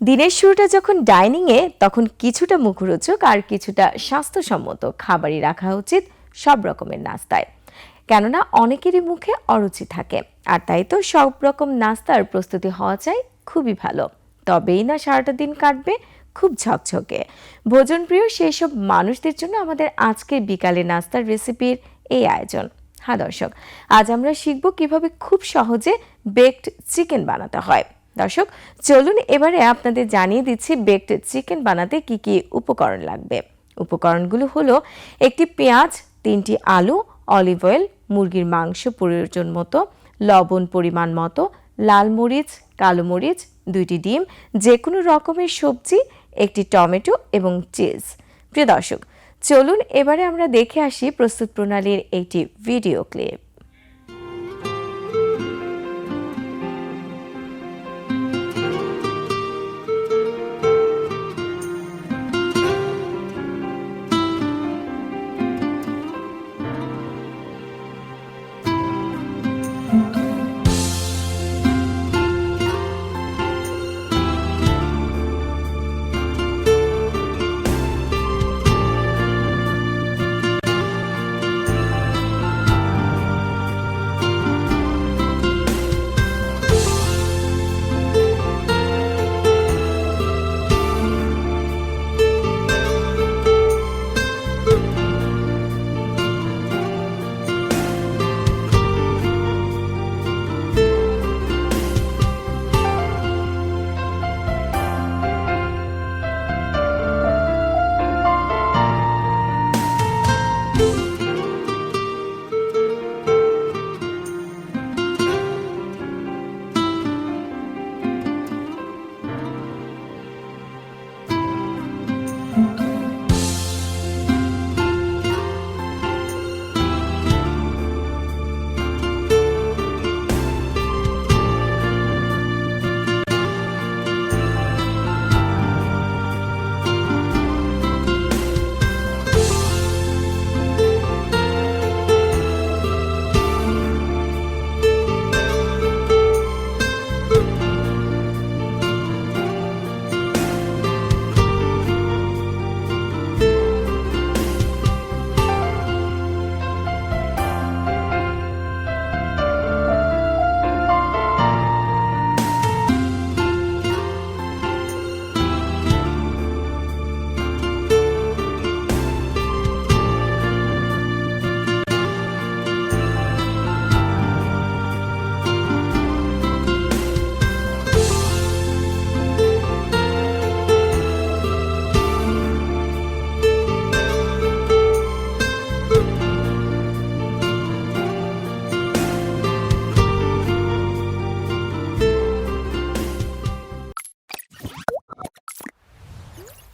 দিনের শুরুটা যখন ডাইনিংয়ে, তখন কিছুটা মুখরোচক আর কিছুটা স্বাস্থ্যসম্মত খাবারই রাখা উচিত সব রকমের নাস্তায়। কেননা অনেকেরই মুখে অরুচি থাকে, আর তাই তো সব রকম নাস্তার প্রস্তুতি হওয়া চাই খুবই ভালো। তবেই না সারাটা দিন কাটবে খুব ঝকঝকে। ভোজনপ্রিয় সেই সব মানুষদের জন্য আমাদের আজকের বিকালে নাস্তার রেসিপির এই আয়োজন। হ্যাঁ দর্শক, আজ আমরা শিখব কীভাবে খুব সহজে বেকড চিকেন বানাতে হয়। দর্শক, চলুন এবারে আপনাদের জানিয়ে দিচ্ছি বেকড চিকেন বানাতে কি কি উপকরণ লাগবে। উপকরণগুলো হলো একটি পেঁয়াজ, তিনটি আলু অলিভ অয়েল মুরগির মাংস প্রয়োজন মতো, লবণ পরিমাণ মতো, লাল মরিচ, কালো মরিচ, দুইটি ডিম যে কোনো রকমের সবজি, একটি টমেটো এবং চিজ। প্রিয় দর্শক, চলুন এবারে আমরা দেখে আসি প্রস্তুত প্রণালীর একটি ভিডিও ক্লিপ।